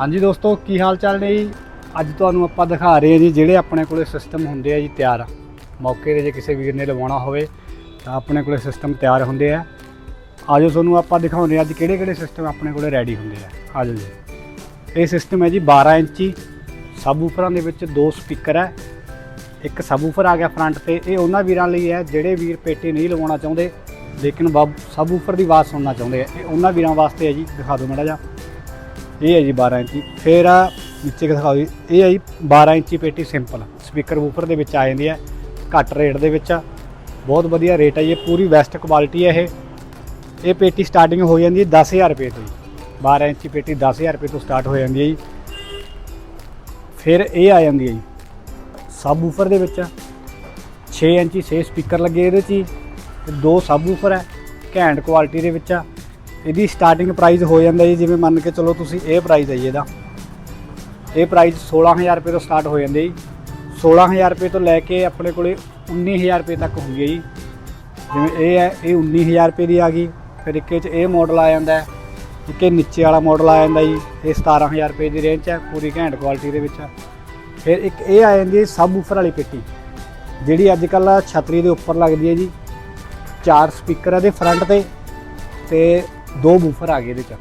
ਹਾਂਜੀ ਦੋਸਤੋ, ਕੀ ਹਾਲ ਚਾਲ ਨੇ ਜੀ? ਅੱਜ ਤੁਹਾਨੂੰ ਆਪਾਂ ਦਿਖਾ ਰਹੇ ਹਾਂ ਜੀ ਜਿਹੜੇ ਆਪਣੇ ਕੋਲੇ ਸਿਸਟਮ ਹੁੰਦੇ ਆ ਜੀ ਤਿਆਰ। ਮੌਕੇ ਤੇ ਜੇ ਕਿਸੇ ਵੀਰ ਨੇ ਲਵਾਉਣਾ ਹੋਵੇ, ਤਾਂ ਆਪਣੇ ਕੋਲੇ ਸਿਸਟਮ ਤਿਆਰ ਹੁੰਦੇ ਆ। ਆਜੋ ਤੁਹਾਨੂੰ ਆਪਾਂ ਦਿਖਾਉਂਦੇ ਹਾਂ ਅੱਜ ਕਿਹੜੇ ਕਿਹੜੇ ਸਿਸਟਮ ਆਪਣੇ ਕੋਲੇ ਰੈਡੀ ਹੁੰਦੇ ਆ। ਆਜੋ ਜੀ। ਇਹ ਸਿਸਟਮ ਹੈ ਜੀ 12 ਇੰਚੀ ਸਬਵੂਫਰਾਂ ਦੇ ਵਿੱਚ ਦੋ ਸਪੀਕਰ ਹੈ। ਇੱਕ ਸਬਵੂਫਰ ਆ ਗਿਆ ਫਰੰਟ ਤੇ, ਇਹ ਉਹਨਾਂ ਵੀਰਾਂ ਲਈ ਹੈ ਜਿਹੜੇ ਵੀਰ ਪੇਟੀ ਨਹੀਂ ਲਵਾਉਣਾ ਚਾਹੁੰਦੇ, ਲੇਕਿਨ ਸਬਵੂਫਰ ਦੀ ਆਵਾਜ਼ ਸੁਣਨਾ ਚਾਹੁੰਦੇ ਆ। ਇਹ ਉਹਨਾਂ ਵੀਰਾਂ ਵਾਸਤੇ ਹੈ ਜੀ, ਦਿਖਾ ਦਿਓ ਮਾੜਾ ਜਿਹਾ। ਇਹ ਹੈ ਜੀ 12 ਇੰਚੀ। ਫਿਰ ਆ, ਨੀਚੇ ਦਿਖਾਓ ਜੀ। ਇਹ ਹੈ ਜੀ 12 ਇੰਚੀ ਪੇਟੀ ਸਿੰਪਲ। ਸਪੀਕਰ ਵੂਫਰ ਦੇ ਵਿੱਚ ਆ ਜਾਂਦੀ ਹੈ। ਘੱਟ ਰੇਟ ਦੇ ਵਿੱਚ ਆ। ਬਹੁਤ ਵਧੀਆ ਰੇਟ ਹੈ ਜੀ। ਇਹ ਪੂਰੀ ਬੈਸਟ ਕੁਆਲਿਟੀ ਹੈ ਇਹ। ਇਹ ਪੇਟੀ ਸਟਾਰਟਿੰਗ ਹੋ ਜਾਂਦੀ ਹੈ 10000 ਰੁਪਏ ਤੋਂ ਜੀ। 12 ਇੰਚੀ ਪੇਟੀ 10000 ਰੁਪਏ ਤੋਂ ਸਟਾਰਟ ਹੋ ਜਾਂਦੀ ਹੈ ਜੀ। ਫਿਰ ਇਹ ਆ ਜਾਂਦੀ ਹੈ ਜੀ। ਸਬ ਵੂਫਰ ਦੇ ਵਿੱਚ 6 ਇੰਚੀ 6 ਸਪੀਕਰ ਲੱਗੇ ਇਹਦੇ 'ਚ ਜੀ। ਤੇ ਦੋ ਸਬ ਵੂਫਰ ਹੈ। ਘੈਂਟ ਕੁਆਲਿਟੀ ਦੇ ਵਿੱਚ ਆ। ਇਹਦੀ ਸਟਾਰਟਿੰਗ ਪ੍ਰਾਈਸ ਹੋ ਜਾਂਦਾ ਜੀ, ਜਿਵੇਂ ਮੰਨ ਕੇ ਚਲੋ ਤੁਸੀਂ ਇਹ ਪ੍ਰਾਈਸ ਹੈ ਜੀ ਇਹਦਾ। ਇਹ ਪ੍ਰਾਈਸ 16000 ਰੁਪਏ ਤੋਂ ਸਟਾਰਟ ਹੋ ਜਾਂਦੇ ਜੀ। 16000 ਰੁਪਏ ਤੋਂ ਲੈ ਕੇ ਆਪਣੇ ਕੋਲੇ 19000 ਰੁਪਏ ਤੱਕ ਹੁੰਦੀ ਹੈ ਜੀ। ਜਿਵੇਂ ਇਹ ਹੈ, ਇਹ 19000 ਰੁਪਏ ਦੀ ਆ ਗਈ। ਫਿਰ ਇੱਕ ਇਹ 'ਚ ਇਹ ਮਾਡਲ ਆ ਜਾਂਦਾ ਹੈ। ਇੱਕ ਇਹ ਨੀਚੇ ਵਾਲਾ ਮਾਡਲ ਆ ਜਾਂਦਾ ਜੀ। ਇਹ 17000 ਰੁਪਏ ਦੀ ਰੇਂਜ 'ਚ ਹੈ, ਪੂਰੀ ਘੈਂਟ ਕੁਆਲਿਟੀ ਦੇ ਵਿੱਚ ਫਿਰ ਇੱਕ ਇਹ ਆ ਜਾਂਦੀ ਸਬ ਉਫਰ ਵਾਲੀ ਪੇਟੀ। ਜਿਹੜੀ ਅੱਜ ਕੱਲ੍ਹ ਛਤਰੀ ਦੇ ਉੱਪਰ ਲੱਗਦੀ ਹੈ ਜੀ। ਚਾਰ ਸਪੀਕਰ ਇਹਦੇ ਫਰੰਟ ਤੇ ਤੇ ਦੋ ਬੂਫਰ ਆ ਗਏ ਇਹਦੇ ਚ।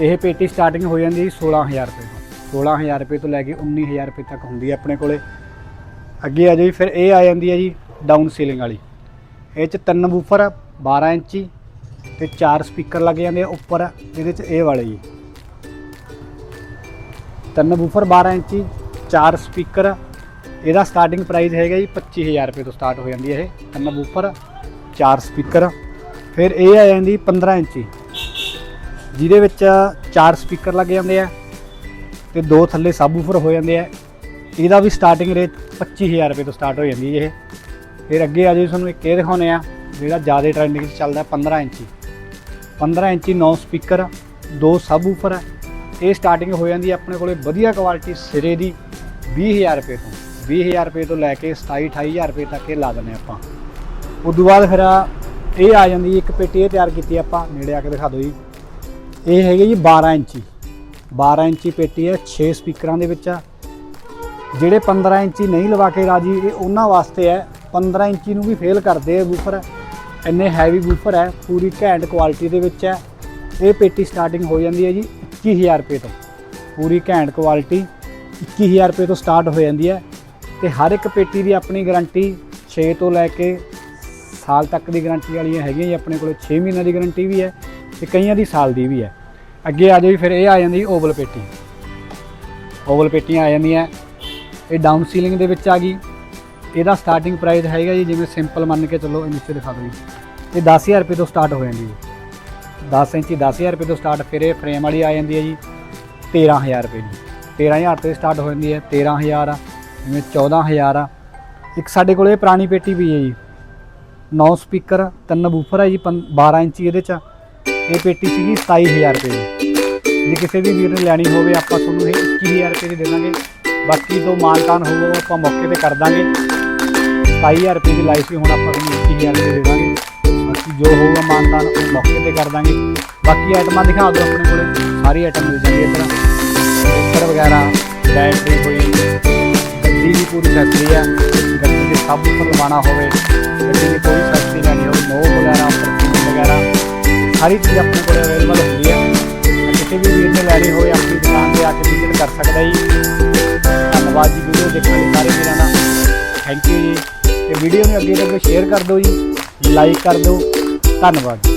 ਇਹ ਪੇਟੀ ਸਟਾਰਟਿੰਗ ਹੋ ਜਾਂਦੀ ਹੈ 16000 ਰੁਪਏ ਤੋਂ। 16000 ਰੁਪਏ ਤੋਂ ਲੈ ਕੇ 19000 ਰੁਪਏ ਤੱਕ ਹੁੰਦੀ ਹੈ ਆਪਣੇ ਕੋਲੇ। ਅੱਗੇ ਆ ਜਾਓ ਜੀ, ਫਿਰ ਇਹ ਆ ਜਾਂਦੀ ਹੈ ਜੀ ਡਾਊਨ ਸੀਲਿੰਗ ਵਾਲੀ। ਇਹ ਚ ਤਿੰਨ ਬੂਫਰ 12 ਇੰਚੀ ਤੇ ਚਾਰ ਸਪੀਕਰ ਲੱਗ ਜਾਂਦੇ ਆ ਉੱਪਰ, ਇਹਦੇ ਚ ਇਹ ਵਾਲੇ ਜੀ। ਤਿੰਨ ਬੂਫਰ 12 ਇੰਚੀ, ਚਾਰ ਸਪੀਕਰ। ਇਹਦਾ ਸਟਾਰਟਿੰਗ ਪ੍ਰਾਈਸ ਹੈਗਾ ਜੀ 25000 ਰੁਪਏ ਤੋਂ ਸਟਾਰਟ ਹੋ ਜਾਂਦੀ ਹੈ ਇਹ। ਤਿੰਨ ਬੂਫਰ ਚਾਰ ਸਪੀਕਰ। ਫਿਰ ਇਹ ਆ ਜਾਂਦੀ 15 ਇੰਚੀ। ਜਿਹਦੇ ਵਿੱਚ ਚਾਰ ਸਪੀਕਰ ਲੱਗ ਜਾਂਦੇ ਆ ਤੇ ਦੋ ਥੱਲੇ ਸਾਬੂਫਰ ਹੋ ਜਾਂਦੇ ਆ। ਇਹਦਾ ਵੀ ਸਟਾਰਟਿੰਗ ਰੇਟ 25000 ਰੁਪਏ ਤੋਂ ਸਟਾਰਟ ਹੋ ਜਾਂਦੀ ਇਹ। ਫਿਰ ਅੱਗੇ ਆ ਜੀ ਤੁਹਾਨੂੰ ਇੱਕ ਇਹ ਦਿਖਾਉਨੇ ਆ ਜਿਹੜਾ ਜ਼ਿਆਦਾ ਟ੍ਰੈਂਡਿੰਗ 'ਚ ਚੱਲਦਾ 15 ਇੰਚੀ। 15 ਇੰਚੀ 9 ਸਪੀਕਰ, ਦੋ ਸਬਵੂਫਰ ਹੈ ਇਹ ਸਟਾਰਟਿੰਗ ਹੋ ਜਾਂਦੀ ਹੈ ਆਪਣੇ ਕੋਲੇ ਵਧੀਆ ਕੁਆਲਿਟੀ ਸਿਰੇ ਦੀ 20000 ਰੁਪਏ ਤੋਂ। 20000 ਰੁਪਏ ਤੋਂ ਲੈ ਕੇ 27 28000 ਰੁਪਏ ਤੱਕ ਇਹ ਲਾ ਦਿੰਦੇ ਆਪਾਂ। ਉਸ ਤੋਂ ਬਾਅਦ ਫਿਰ ਇਹ ਆ ਜਾਂਦੀ ਇੱਕ ਪੇਟੀ ਇਹ ਤਿਆਰ ਕੀਤੀ ਆਪਾਂ, ਨੇੜੇ ਆ ਕੇ ਦਿਖਾ ਦਿਓ ਜੀ। ਇਹ ਹੈਗੇ ਜੀ 12 ਇੰਚੀ। 12 ਇੰਚੀ ਪੇਟੀ ਹੈ 6 ਸਪੀਕਰਾਂ ਦੇ ਵਿੱਚ ਆ। ਜਿਹੜੇ 15 ਇੰਚੀ ਨਹੀਂ ਲਵਾ ਕੇ ਰਾਜੀ, ਇਹ ਉਹਨਾਂ ਵਾਸਤੇ ਹੈ। 15 ਇੰਚੀ ਨੂੰ ਵੀ ਫੇਲ ਕਰਦੇ ਆ ਬੂਫਰ ਇੰਨੇ ਹੈਵੀ ਬੂਫਰ ਹੈ, ਪੂਰੀ ਘੈਂਟ ਕੁਆਲਿਟੀ ਦੇ ਵਿੱਚ ਹੈ। ਇਹ ਪੇਟੀ ਸਟਾਰਟਿੰਗ ਹੋ ਜਾਂਦੀ ਹੈ ਜੀ 21000 ਰੁਪਏ ਤੋਂ। ਪੂਰੀ ਘੈਂਟ ਕੁਆਲਿਟੀ 21000 ਰੁਪਏ ਤੋਂ ਸਟਾਰਟ ਹੋ ਜਾਂਦੀ ਹੈ। ਤੇ ਹਰ ਇੱਕ ਪੇਟੀ ਦੀ ਆਪਣੀ ਗਾਰੰਟੀ 6 ਤੋਂ ਲੈ ਕੇ ਸਾਲ ਤੱਕ ਦੀ ਗਾਰੰਟੀ ਵਾਲੀਆਂ ਹੈਗੀਆਂ ਜੀ, ਆਪਣੇ ਕੋਲ 6 ਮਹੀਨਿਆਂ ਦੀ ਗਾਰੰਟੀ ਵੀ ਹੈ ਤੇ ਕਈਆਂ ਦੀ ਸਾਲ ਦੀ ਵੀ ਹੈ। ਅੱਗੇ ਆ ਜਾਓ ਫਿਰ ਇਹ ਆ ਜਾਂਦੀ ਓਵਲ ਪੇਟੀ। ਓਵਲ ਪੇਟੀਆਂ ਆ ਜਾਂਦੀਆਂ, ਇਹ ਡਾਊਨ ਸੀਲਿੰਗ ਦੇ ਵਿੱਚ ਆ ਗਈ। ਇਹਦਾ ਸਟਾਰਟਿੰਗ ਪ੍ਰਾਈਸ ਹੈਗਾ ਜੀ, ਜਿਵੇਂ ਸਿੰਪਲ ਮੰਨ ਕੇ ਚੱਲੋ ਇਹ ਨੀਚੇ ਦਿਖਾ ਦਿਓ ਜੀ। ਇਹ 10000 ਰੁਪਏ ਤੋਂ ਸਟਾਰਟ ਹੋ ਜਾਂਦੀ ਹੈ। 10 ਇੰਚੀ 10000 ਰੁਪਏ ਤੋਂ ਸਟਾਰਟ ਫਿਰ ਇਹ ਫਰੇਮ ਵਾਲੀ ਆ ਜਾਂਦੀ ਹੈ ਜੀ 13000 ਰੁਪਏ ਦੀ। 13000 ਤੋਂ ਸਟਾਰਟ ਹੋ ਜਾਂਦੀ ਹੈ 13000 ਆ, ਜਿਵੇਂ 14000 ਆ। ਇੱਕ ਸਾਡੇ ਕੋਲ ਇਹ ਪੁਰਾਣੀ ਪੇਟੀ ਵੀ ਹੈ ਜੀ। 9 ਸਪੀਕਰ, ਤਿੰਨ ਬੂਫਰ ਹੈ ਜੀ ਪੰ- 12 ਇੰਚੀ ਇਹਦੇ ਚ ਇਹ ਪੇਟੀ ਸੀਗੀ 27000 ਰੁਪਏ ਦੀ। ਜੇ ਕਿਸੇ ਵੀ ਵੀਰ ਨੇ ਲੈਣੀ ਹੋਵੇ, ਆਪਾਂ ਤੁਹਾਨੂੰ ਇਹ 21000 ਰੁਪਏ ਦੀ ਦੇਵਾਂਗੇ ਬਾਕੀ ਜੋ ਮਾਨਤਾਨ ਹੋਊਗਾ, ਉਹ ਆਪਾਂ ਮੌਕੇ ਤੇ ਕਰ ਦਾਂਗੇ। 27000 ਰੁਪਏ ਦੀ ਲਾਈਫ ਵੀ ਹੁਣ ਆਪਾਂ ਤੁਹਾਨੂੰ 21000 ਰੁਪਏ ਦੇ ਦਾਂਗੇ। ਬਾਕੀ ਜੋ ਹੋਊਗਾ ਮਾਨਤਾਨ, ਉਹ ਮੌਕੇ ਤੇ ਕਰ ਦਾਂਗੇ। ਬਾਕੀ ਆਈਟਮਾਂ ਦਿਖਾ ਦਿਓ ਆਪਣੇ ਕੋਲੇ। ਸਾਰੀ ਆਈਟਮ ਮਿਲ ਜਾਂਦੀ ਹੈ ਇਸ ਤਰ੍ਹਾਂ ਕੁੱਕਰ ਵਗੈਰਾ ਬੈਟਰੀ ਹੋਈ, ਗੱਡੀ ਦੀ ਪੂਰੀ ਫੈਸਿਲਿਟੀ ਆ। ਗੱਡੀ ਦੇ ਸਭ ਉੱਪਰ ਲਵਾਉਣਾ ਹੋਵੇ। ਗੱਡੀ ਦੀ ਕੋਈ ਸਸਤੀ ਲੈਣੀ ਹੋਵੇ ਨੋ ਵਗੈਰਾ ਪਰਫਿਊਮ ਵਗੈਰਾ ਸਾਰੀ ਚੀਜ਼ ਆਪਣੇ ਕੋਲ ਅਵੇਲੇਬਲ ਹੁੰਦੀ ਹੈ। ਤਾਂ ਕਿਸੇ ਵੀ ਵੀਰ ਨੇ ਲੈਣੀ ਹੋਵੇ, ਆਪਣੀ ਦੁਕਾਨ ਤੇ ਆ ਕੇ ਵਿਜ਼ਿਟ ਕਰ ਸਕਦਾ ਜੀ। ਧੰਨਵਾਦ ਜੀ ਵੀਡੀਓ ਦੇਖਣ ਲਈ ਸਾਰੇ ਵੀਰਾਂ ਦਾ। ਥੈਂਕ ਯੂ ਜੀ। ਤੇ ਵੀਡੀਓ ਨੂੰ ਅੱਗੇ ਤੋਂ ਅੱਗੇ ਸ਼ੇਅਰ ਕਰ ਦਿਓ ਜੀ। ਲਾਈਕ ਕਰ ਦਿਓ। ਧੰਨਵਾਦ। ਜੀ